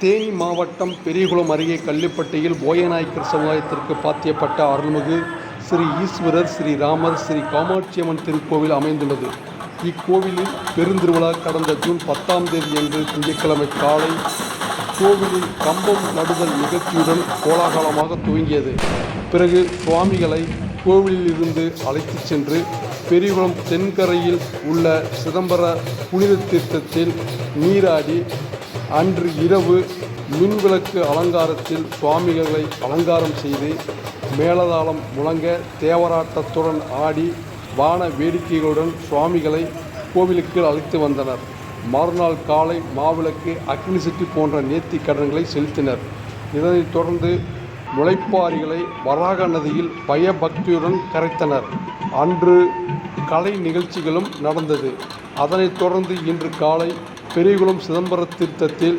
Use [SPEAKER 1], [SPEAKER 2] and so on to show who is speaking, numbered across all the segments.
[SPEAKER 1] தேனி மாவட்டம் பெரியகுளம் அருகே கள்ளிப்பட்டியில் போயநாயக்கர் சமுதாயத்திற்கு பாத்தியப்பட்ட அருள்மிகு ஸ்ரீ ஈஸ்வரர் ஸ்ரீ ராமர் ஸ்ரீ காமாட்சியம்மன் திருக்கோவில் அமைந்துள்ளது. இக்கோவிலில் பெருந்திருவிழா கடந்த ஜூன் பத்தாம் தேதி என்று திங்கட்கிழமை காலை கோவிலில் கம்பம் நடுதல் நிகழ்ச்சியுடன் கோலாகலமாக துவங்கியது. பிறகு சுவாமிகளை கோவிலிலிருந்து அழைத்துச் சென்று பெரியகுளம் தென்கரையில் உள்ள சிதம்பர புனித தீர்த்தத்தில் நீராடி அன்று இரவு மின்விளக்கு அலங்காரத்தில் சுவாமிகளை அலங்காரம் செய்து மேலதாளம் முழங்க தேவராட்டத்துடன் ஆடி வான வேடிக்கைகளுடன் சுவாமிகளை கோவிலுக்கு அழைத்து வந்தனர். மறுநாள் காலை மாவிளக்கு அக்னி சிட்டி போன்ற நேர்த்தி கடன்களை செலுத்தினர். இதனைத் தொடர்ந்து முளைப்பாரிகளை வராக நதியில் பயபக்தியுடன் கரைத்தனர். அன்று கலை நிகழ்ச்சிகளும் நடந்தது. அதனைத் தொடர்ந்து இன்று காலை பெரியகுளம் சிதம்பர தீர்த்தத்தில்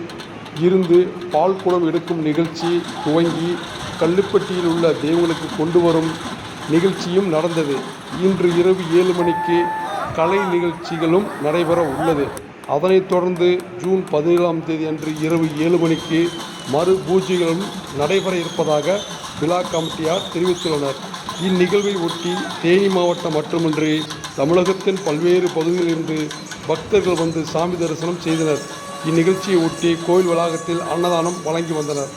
[SPEAKER 1] இருந்து பால்குடம் எடுக்கும் நிகழ்ச்சி துவங்கி கல்லுப்பட்டியில் உள்ள தெய்வங்களுக்கு கொண்டு வரும் நிகழ்ச்சியும் நடந்தது. இன்று இரவு ஏழு மணிக்கு கலை நிகழ்ச்சிகளும் நடைபெற உள்ளது. அதனைத் தொடர்ந்து ஜூன் பதினேழாம் தேதி அன்று இரவு ஏழு மணிக்கு மறு பூஜைகளும் நடைபெற இருப்பதாக விழா கமிட்டியார் தெரிவித்துள்ளனர். இந்நிகழ்வை ஒட்டி தேனி மாவட்டம் மட்டுமின்றி தமிழகத்தின் பல்வேறு பகுதிகளிலிருந்து பக்தர்கள் வந்து சாமி தரிசனம் செய்தனர். இந்நிகழ்ச்சியை ஒட்டி கோயில் வளாகத்தில் அன்னதானம் வழங்கி வந்தனர்.